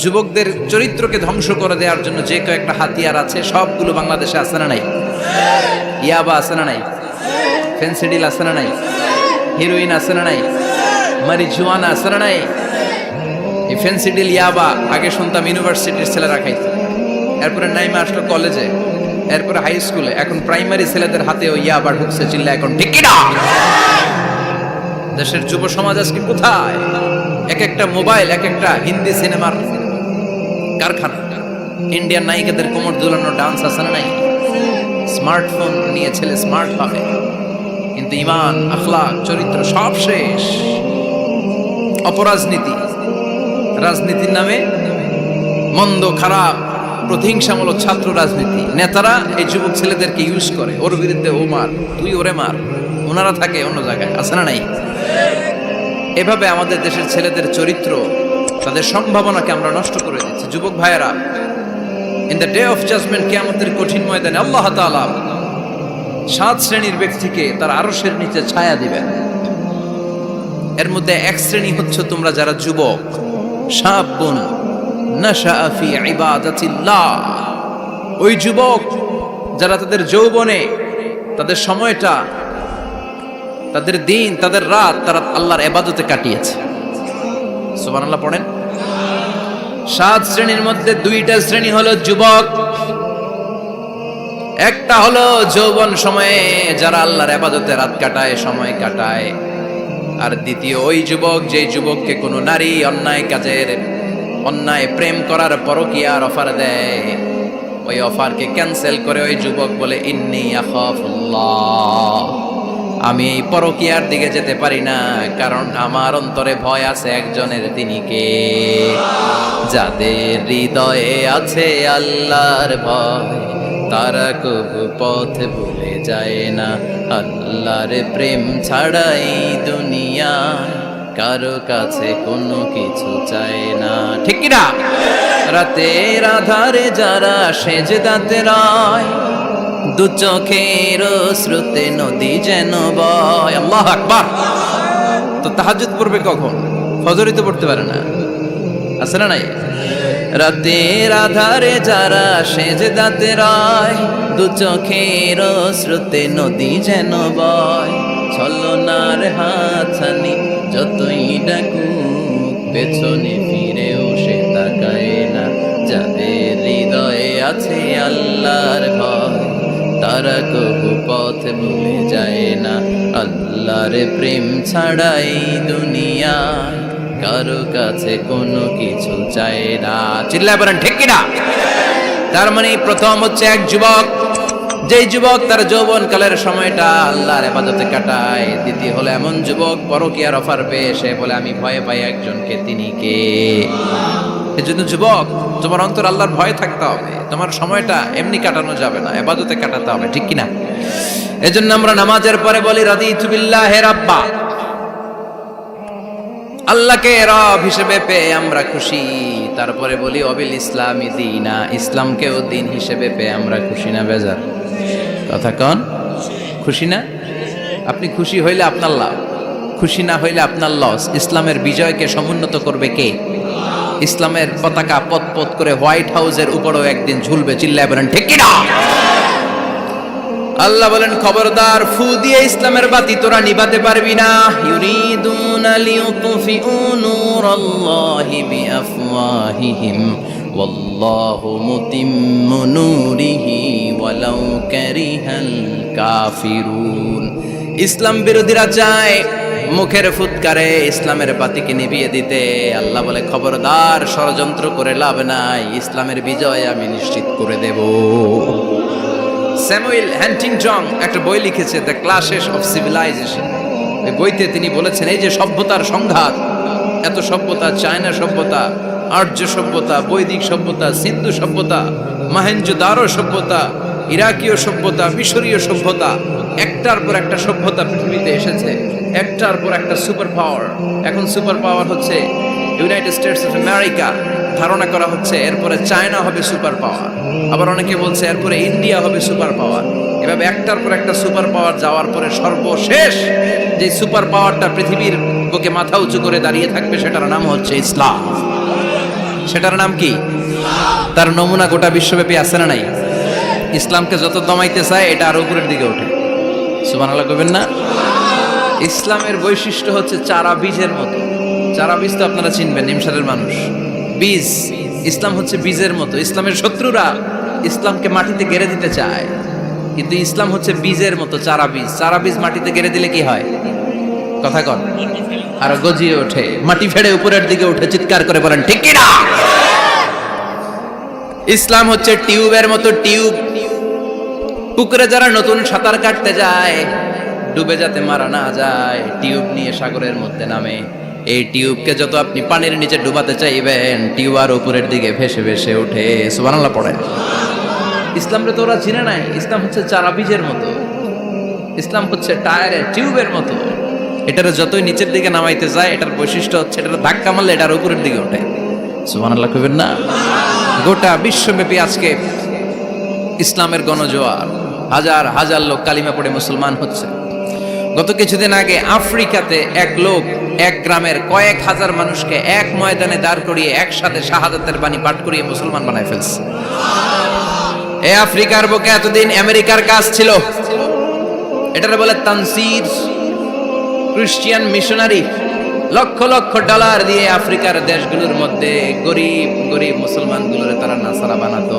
যুবকদের চরিত্রকে ধ্বংস করে দেওয়ার জন্য যে কয়েকটা হাতিয়ার আছে, সবগুলো বাংলাদেশে আছে না নাই? ইয়াবা আছে না নাই? ফেন্সিডিল আছে না নাই? হিরোইন আছে না নাই? মারিজুয়ানা আছে না নাই? এই ফেন্সিডিল, ইয়াবা, আগে শুনতাম ইউনিভার্সিটির ছেলেরা খাইতো। এরপরে নাইমা আসলো কলেজে, এরপরে হাই স্কুলে। এখন প্রাইমারি ছেলেদের হাতেও ইয়াবা ঢুকছে, চিল্লা এখন, ঠিক না? দেশের যুব সমাজ আজকে কোথায়? এক একটা মোবাইল, এক একটা হিন্দি সিনেমার কারখানা। ইন্ডিয়ান নায়িকাদের কোমর দুলানো ডান্স আছে না নাই? স্মার্টফোন নিয়ে ছেলে স্মার্ট হবে। কিন্তু ইমান আখলাক চরিত্র সব শেষ। অপরাজনীতি। রাজনীতির নামে মন্দ, খারাপ, প্রতিহিংসামূলক ছাত্র রাজনীতি। নেতারা এই যুবক ছেলেদেরকে ইউজ করে। ওর বিরুদ্ধে ও মার, তুই ওরে মার। ওনারা থাকে অন্য জায়গায়, আছে না নাই? এভাবে আমাদের দেশের ছেলেদের চরিত্র তাদের সম্ভাবনাকে আমরা নষ্ট করে দিচ্ছি। যুবক ভাইয়েরা in the day of judgment কেয়ামতের কঠিন ময়দানে আল্লাহ তাআলা সাত শ্রেণির ব্যক্তিকে তার আরশের নিচে ছায়া দিবেন। এর মধ্যে এক শ্রেণি হচ্ছে তোমরা যারা যুবক শাবুন নাশা ফি ইবাদাতিল্লাহ। ওই যুবক যারা তাদের যৌবনে, তাদের সময়টা, তাদের দিন, তাদের রাত তারা আল্লাহর এবাদতে কাটিয়েছে। সুবহানাল্লাহ পড়েন। সাত শ্রেণির মধ্যে দুইটা শ্রেণি হলো যুবক, একটা হলো যৌবন সময়ে যারা আল্লাহর আবাদতে রাত কাটায়, সময় কাটায়। আর দ্বিতীয় ওই যুবক, যে যুবককে কোনো নারী অন্যায় কাজের, অন্যায় প্রেম করার পরকিয়ার অফার দেয়। ওই অফারকে ক্যান্সেল করে ওই যুবক বলে, ইন্নি আখাফুল্লাহ। আমি এই পরকিয়ার দিকে যেতে পারি না, কারণ আমার অন্তরে ভয় আছে একজনের তিনি কে? যাদের হৃদয়ে আছে আল্লাহর ভয়, তারা কবু পথ ভুলে যায় না। আল্লাহর প্রেম ছাড়াই দুনিয়া কারও কাছে কোনো কিছু চায় না। ঠিক না? রাতের আধারে যারা সেজে দাঁতে রায় দু চোখের শ্রুতে নদী যেন বয়। আল্লাহ আকবার। তো তাহাজুদ পড়বে কখন? ফজরই তো পড়তে পারে না। আছে না নাই? রাতের আধারে যারা সেজে দাঁতে রায়, দু চোখের শ্রুতে নদী যেন বয়। ছলনার হাতছানি যতই ডাকুক, পেছনে ফিরেও সে তাকায় না। যাদের হৃদয়ে আছে আল্লাহর ভয় তারা কবু পথ ভুলে যায় না। আল্লাহর প্রেম ছাড়াই দুনিয়ায় কারও কাছে কোনো কিছু চায় না। চিল্লা বলেন, ঠিক কিনা? তার মানে প্রথম হচ্ছে এক যুবক। যেই যুবক তার যৌবন কালের সময়টা আল্লাহর আবাদতে কাটায়। দ্বিতীয় হলো এমন যুবক, পরকিয়ার অফার পেয়ে সে বলে, আমি ভয়ে পাই একজনকে, তিনি কে? এজন্য যুবক, তোমার অন্তর আল্লাহর ভয় থাকতে হবে। তোমার সময়টা এমনি কাটানো যাবে না, এবাদতে কাটাতে হবে, ঠিক কিনা? এজন্য আমরা নামাজের পরে বলি রাদি তুবিল্লাহ হে রাব্বা। আল্লাহকে রব হিসেবে পেয়ে আমরা খুশি। তারপরে বলি, অবিল ইসলামী দিনা। ইসলামকেও দিন হিসেবে পেয়ে আমরা খুশি না, বেজার। কথা কন, খুশি না? আপনি খুশি হইলে আপনার লাভ, খুশি না হইলে আপনার লস। ইসলামের বিজয়কে সমুন্নত করবে কে? ইসলামের পতাকা পথ পথ করে হোয়াইট হাউসের উপরেও একদিন ঝুলবে, চিল্লায় বলেন, ঠিক কিনা? আল্লাহ বলেন, খবরদার, ফু দিয়ে ইসলামের বাতি তোরা নিভাতে পারবি না। ইউরিদুনা লিউতফিউ নূরাল্লাহি বিআফওয়াহিহিম, ওয়াল্লাহু মুতিম্মু নূরিহি ওয়ালাউ কারিহাল কাফিরুন। ইসলাম বিরোধীরা চায় মুখের ফুৎকারে ইসলামের বাতিকে নিভিয়ে দিতে আল্লাহ বলে খবরদার, ষড়যন্ত্র করে লাভ নাই, ইসলামের বিজয় আমি নিশ্চিত করে দেব। স্যামুয়েল হ্যান্টিংটং একটা বই লিখেছে দ্য ক্লাসেস অফ সিভিলাইজেশন এই বইতে তিনি বলেছেন, এই যে সভ্যতার সংঘাত, এত সভ্যতা, চায়না সভ্যতা, আর্য সভ্যতা, বৈদিক সভ্যতা, সিন্ধু সভ্যতা মাহেঞ্জোদারো সভ্যতা, ইরাকীয় সভ্যতা, মিশরীয় সভ্যতা, একটার পর একটা সভ্যতা পৃথিবীতে এসেছে। একটার পর একটা সুপার পাওয়ার। এখন সুপার পাওয়ার হচ্ছে ইউনাইটেড স্টেটস অফ আমেরিকা ধারণা করা হচ্ছে এরপরে চায়না হবে সুপার পাওয়ার। আবার অনেকে বলছে এরপরে ইন্ডিয়া হবে সুপার পাওয়ার। এভাবে একটার পর একটা সুপার পাওয়ার যাওয়ার পরে সর্বশেষ যে সুপার পাওয়ারটা পৃথিবীর বুকে মাথা উঁচু করে দাঁড়িয়ে থাকবে, সেটার নাম হচ্ছে ইসলাম। সেটার নাম কি? তার নমুনা গোটা বিশ্বব্যাপী আছে না নাই? ইসলামকে যত দমাইতে চায়, এটা আরও উপরের দিকে ওঠে। সুবহানাল্লাহ কইবেন না? ইসলামের বৈশিষ্ট্য হচ্ছে চারা বীজের মতো। চারা বীজ তো আপনারা চিনবেন, নিমসারের মানুষ। বীজ, ইসলাম হচ্ছে বীজের মতো। ইসলামের শত্রুরা ইসলামকে মাটিতে গেড়ে দিতে চায়। কিন্তু ইসলাম হচ্ছে বীজের মতো, চারা বীজ। চারা বীজ মাটিতে গেড়ে দিলে কি হয়? কথা কন। আর গজিয়ে ওঠে। মাটি ফেড়ে উপরের দিকে উঠে, চিৎকার করে বলেন, ঠিক কিনা ইসলাম হচ্ছে টিউবের মতো টিউব। পুকুরে যারা নতুন সাঁতার কাটতে যায় ডুবে যাতে মারা না যায়, টিউব নিয়ে সাগরের মধ্যে নামে। এই টিউবকে যত আপনি পানির নিচে ডুবাতে চাইবেন, টিউব আর উপরের দিকে ভেসে ভেসে ওঠে। সুবহানাল্লাহ পড়ে ইসলামরে তো ওরা চিনে নাই, ইসলাম হচ্ছে চারা বীজের মতো। ইসলাম হচ্ছে টায়ারের টিউবের মতো। এটার যতই নিচের দিকে নামাইতে যায়, এটার বৈশিষ্ট্য হচ্ছে এটার ধাক্কা মারলে এটার উপরের দিকে ওঠে। সুবানাল্লাহ কইবেন না? গোটা বিশ্বব্যাপী আজকে ইসলামের গণজোয়ার। হাজার হাজার লোক কালিমা পড়ে মুসলমান হচ্ছে। গত কিছুদিন আগে আফ্রিকাতে এক লোক এক গ্রামের কয়েক হাজার মানুষকে এক ময়দানে দাঁড় করিয়ে একসাথে শাহাদাতের বাণী পাঠ করিয়ে মুসলমান বানায় ফেলছে। এ আফ্রিকার বুকে এতদিন আমেরিকার কাজ ছিল। এটারে বলে Tansir. Christian missionary lakh lakh dollar দিয়ে আফ্রিকার দেশগুলোর মধ্যে গরিব গরিব মুসলমানগুলোরে তারা নাসারা বানাতো।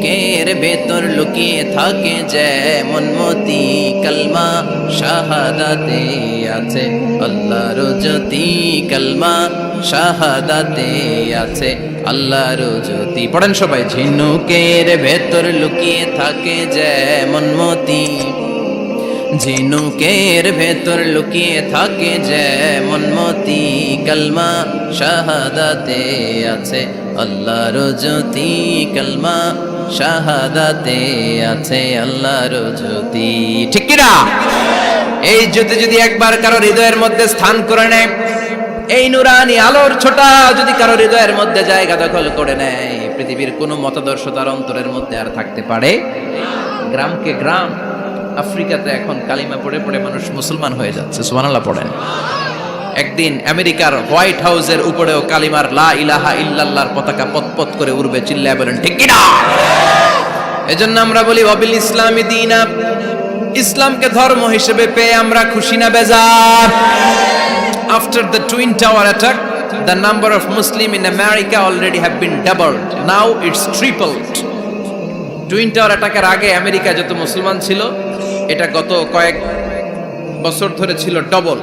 ঝিনুকের ভেতর লুকিয়ে থাকে যেমন মতি কলমা, শাহাদাতে আছে। আল্লাহর জ্যোতি কলমা, শাহাদাতে আছে। আল্লাহর জ্যোতি। পড়েন সবাই, ঝিনুকের ভেতর লুকিয়ে থাকে যেমন মতি ঝিনুকের ভেতর লুকিয়ে থাকে যেমন মতি কলমা, শাহাদাতে আছে। আল্লাহর জ্যোতি কলমা শাহাদাতে আছে আল্লাহর জ্যোতি। ঠিক কিনা? এই জ্যোতি যদি একবার কারও হৃদয়ের মধ্যে স্থান করে নেয়, এই নুরানি আলোর ছোটা যদি কারও হৃদয়ের মধ্যে জায়গা দখল করে নেয়, পৃথিবীর কোনো মতাদর্শ তার অন্তরের মধ্যে আর থাকতে পারে? গ্রামকে গ্রাম, আফ্রিকাতে এখন কালিমা পড়ে পড়ে মানুষ মুসলমান হয়ে যাচ্ছে, সুবহানাল্লাহ পড়েন। একদিন আমেরিকার হোয়াইট হাউসের উপরেও কালিমার লা ইলাহা ইল্লাল্লাহর পতাকা পতপত করে উড়বে, চিল্লায় বলেন, ঠিক কিনা? এজন্য আমরা বলি, অবিল ইসলামী দিনা ইসলামকে ধর্ম হিসেবে পেয়ে আমরা খুশি না বেজার। After the twin tower attack the number of Muslim in America already have been doubled. Now it's tripled. Twin tower অ্যাটাকের আগে আমেরিকা যত মুসলমান ছিল, এটা গত কয়েক বছর ধরে ছিল ডবল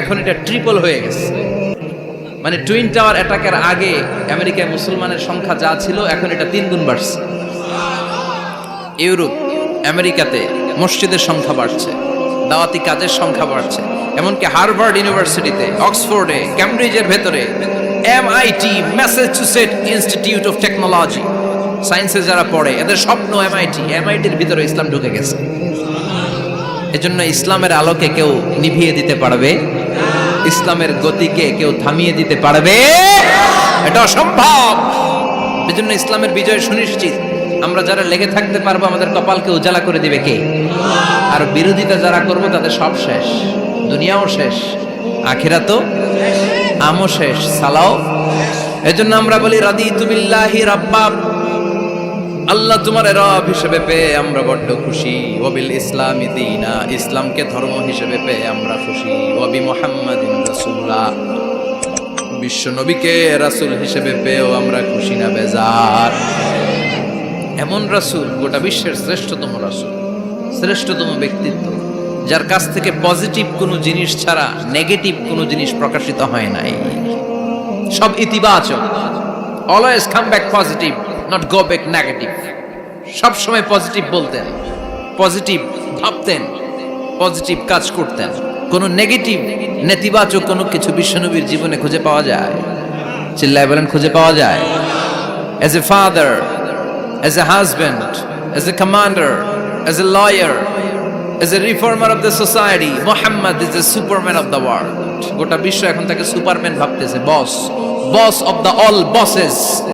এখন এটা ট্রিপল হয়ে গেছে। মানে টুইন টাওয়ার অ্যাটাকের আগে আমেরিকায় মুসলমানের সংখ্যা যা ছিল, এখন এটা তিন গুণ বাড়ছে। ইউরোপ, আমেরিকাতে মসজিদের সংখ্যা বাড়ছে, দাওয়াতি কাজের সংখ্যা বাড়ছে, এমনকি হার্ভার্ড ইউনিভার্সিটিতে, অক্সফোর্ডে ক্যামব্রিজের ভেতরে MIT Massachusetts institute of technology সায়েন্সে যারা পড়ে, এদের স্বপ্ন এমআইটি এমআইটির ভিতরে ইসলাম ঢুকে গেছে। এজন্য ইসলামের আলোকে কেউ নিভিয়ে দিতে পারবে? ইসলামের গতিকে কেউ থামিয়ে দিতে পারবে? এটা অসম্ভব! এজন্য ইসলামের বিজয় সুনিশ্চিত। আমরা যারা লেগে থাকতে পারব, আমাদের কপালকে উজালা করে দিবে কে? আর বিরোধিতা যারা করব, তাদের সব শেষ। দুনিয়াও শেষ আখিরা তো আমও শেষ, সালাও। এজন্য আমরা বলি রাদি তুবিল্লাহি রাব্বাব আল্লাহ তোমার রব হিসেবে পেয়ে আমরা বড্ড খুশি। ওবিল ইসলামী দিনা, ইসলামকে ধর্ম হিসেবে পেয়ে আমরা খুশি। ওবি মোহাম্মদিন রাসূলা। বিশ্ব নবীকে রাসূল হিসেবে পেয়েও আমরা খুশি না, বেজার। এমন রাসুল, গোটা বিশ্বের শ্রেষ্ঠতম রাসূল, শ্রেষ্ঠতম ব্যক্তিত্ব, যার কাছ থেকে পজিটিভ কোনো জিনিস ছাড়া নেগেটিভ কোনো জিনিস প্রকাশিত হয় নাই। সব ইতিবাচক। Always come back positive not go back negative সব সময় পজিটিভ বলতেন পজিটিভ ভাবতেন পজিটিভ কাজ করতেন। কোনো নেগেটিভ নেতিবাচক কোনো কিছু বিশ্বনবীর জীবনে খুঁজে পাওয়া যায়? চিল্লায় বলেন, খুঁজে পাওয়া যায়। As a father as a husband as a commander as a lawyer as a reformer of the society Muhammad is a superman of the world গোটা বিশ্ব এখন তাকে সুপারম্যান ভাবতেছে boss boss of the all bosses